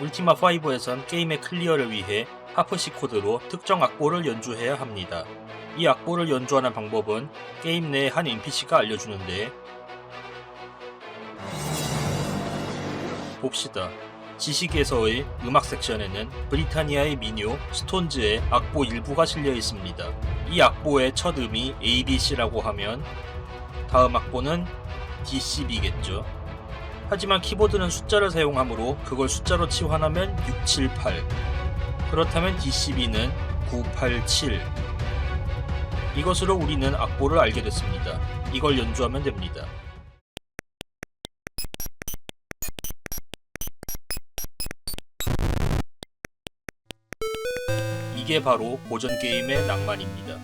울티마 5에선 게임의 클리어를 위해 하프시 코드로 특정 악보를 연주해야 합니다. 이 악보를 연주하는 방법은 게임 내 한 NPC가 알려주는데 봅시다. 지식에서의 음악 섹션에는 브리타니아의 민요 스톤즈의 악보 일부가 실려 있습니다. 이 악보의 첫 음이 ABC라고 하면 다음 악보는 DCB겠죠. 하지만 키보드는 숫자를 사용하므로 그걸 숫자로 치환하면 678. 그렇다면 DCB는 987. 이것으로 우리는 악보를 알게 됐습니다. 이걸 연주하면 됩니다. 이게 바로 고전 게임의 낭만입니다.